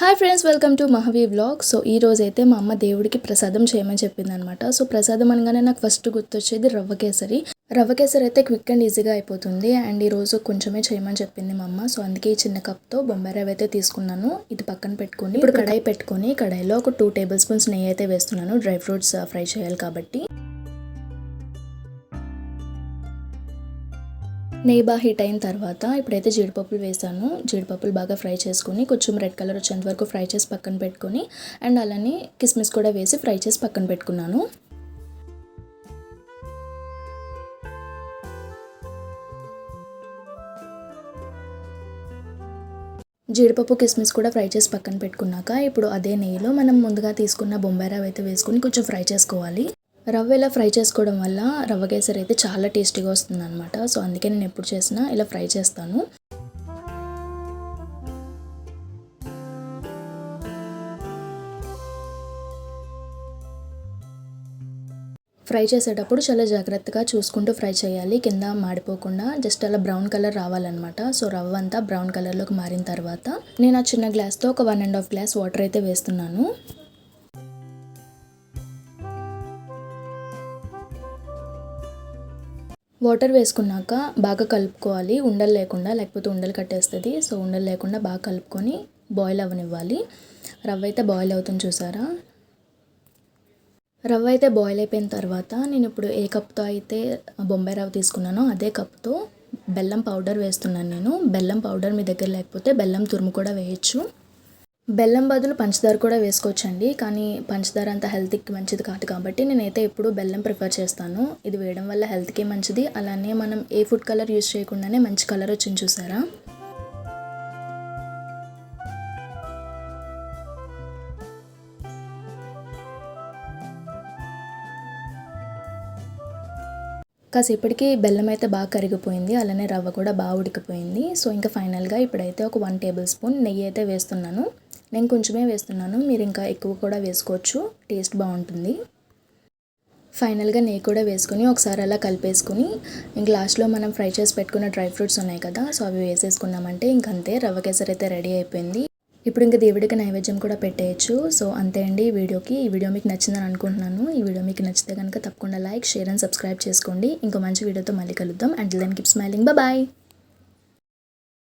Hi friends welcome to Mahavi blog so ఈ రోజు అయితే మా అమ్మ దేవుడికి ప్రసాదం చేయమని చెప్పిందనమాట సో ప్రసాదం అనగానే నాకు ఫస్ట్ గుర్తొచ్చేది రవ్వ కేసరి. రవ్వ కేసరి అయితే క్విక్ అండ్ ఈజీగా అయిపోతుంది. అండ్ ఈరోజు కొంచెమే చేయమని చెప్పింది మా అమ్మ. సో అందుకే ఈ చిన్న కప్తో బొంబాయి రవ్వ అయితే తీసుకున్నాను. ఇది పక్కన పెట్టుకొని ఇప్పుడు కడాయి పెట్టుకొని కడాయిలో ఒక టూ టేబుల్ స్పూన్స్ నెయ్యి అయితే వేస్తున్నాను. డ్రై ఫ్రూట్స్ ఫ్రై చేయాలి కాబట్టి. నెయ్యి బాగా హీట్ అయిన తర్వాత ఇప్పుడైతే జీడిపప్పులు వేసాను. జీడిపప్పులు బాగా ఫ్రై చేసుకుని కొంచెం రెడ్ కలర్ వచ్చేంత వరకు ఫ్రై చేసి పక్కన పెట్టుకొని అండ్ అలానే కిస్మిస్ కూడా వేసి ఫ్రై చేసి పక్కన పెట్టుకున్నాను. జీడిపప్పు కిస్మిస్ కూడా ఫ్రై చేసి పక్కన పెట్టుకున్నాక ఇప్పుడు అదే నెయ్యిలో మనం ముందుగా తీసుకున్న బొంబాయి రవ్వ అయితే వేసుకుని కొంచెం ఫ్రై చేసుకోవాలి. రవ్వ ఇలా ఫ్రై చేసుకోవడం వల్ల రవ్వ కేసరి అయితే చాలా టేస్టీగా వస్తుంది అనమాట సో అందుకే నేను ఎప్పుడు చేసినా ఇలా ఫ్రై చేస్తాను. ఫ్రై చేసేటప్పుడు చాలా జాగ్రత్తగా చూసుకుంటూ ఫ్రై చేయాలి. కింద మాడిపోకుండా జస్ట్ అలా బ్రౌన్ కలర్ రావాలన్నమాట. సో రవ్వ అంతా బ్రౌన్ కలర్లోకి మారిన తర్వాత నేను ఆ చిన్న గ్లాస్తో ఒక one and half glass water అయితే వేస్తున్నాను. వాటర్ వేసుకున్నాక బాగా కలుపుకోవాలి. ఉండలు లేకుండా లేకపోతే ఉండలు కట్టేస్తుంది. సో ఉండలు లేకుండా బాగా కలుపుకొని బాయిల్ అవ్వనివ్వాలి రవ్వ అయితే బాయిల్ అవుతుంది చూసారా? రవ్వ అయితే బాయిల్ అయిపోయిన తర్వాత నేను ఇప్పుడు ఏ కప్తో అయితే బొంబాయి రవ్వ తీసుకున్నానో అదే కప్తో బెల్లం పౌడర్ వేస్తున్నాను నేను. బెల్లం పౌడర్ మీ దగ్గర లేకపోతే బెల్లం తురుము కూడా వేయచ్చు. బెల్లం బదులు పంచదార కూడా వేసుకోవచ్చండి. కానీ పంచదార అంత హెల్త్కి మంచిది కాదు కాబట్టి నేనైతే ఎప్పుడూ బెల్లం ప్రిఫర్ చేస్తాను. ఇది వేయడం వల్ల హెల్త్కి మంచిది. అలానే మనం ఏ ఫుడ్ కలర్ యూస్ చేయకుండానే మంచి కలర్ వచ్చింది చూసారా? కాసేపటికి బెల్లం అయితే బాగా కరిగిపోయింది. అలానే రవ్వ కూడా బాగా ఉడికిపోయింది. సో ఇంకా ఫైనల్గా ఇప్పుడైతే ఒక వన్ టేబుల్ స్పూన్ నెయ్యి అయితే వేస్తున్నాను. నేను కొంచెమే వేస్తున్నాను మీరు ఇంకా ఎక్కువ కూడా వేసుకోవచ్చు. టేస్ట్ బాగుంటుంది. ఫైనల్గా నెయ్యి కూడా వేసుకొని ఒకసారి అలా కలిపేసుకుని ఇంక లాస్ట్లో మనం ఫ్రై చేసి పెట్టుకున్న డ్రై ఫ్రూట్స్ ఉన్నాయి కదా సో అవి వేసేసుకున్నామంటే ఇంకంతే రవ్వ కేసరి అయితే రెడీ అయిపోయింది. ఇప్పుడు ఇంకా దేవుడికి నైవేద్యం కూడా పెట్టేయచ్చు. సో అంతే అండి ఈ వీడియోకి. ఈ వీడియో మీకు నచ్చిందని అనుకుంటున్నాను. ఈ వీడియో మీకు నచ్చితే కనుక తప్పకుండా లైక్ షేర్ అండ్ సబ్స్క్రైబ్ చేసుకోండి. ఇంకో మంచి వీడియోతో మళ్ళీ కలుద్దాం. And then keep smiling bye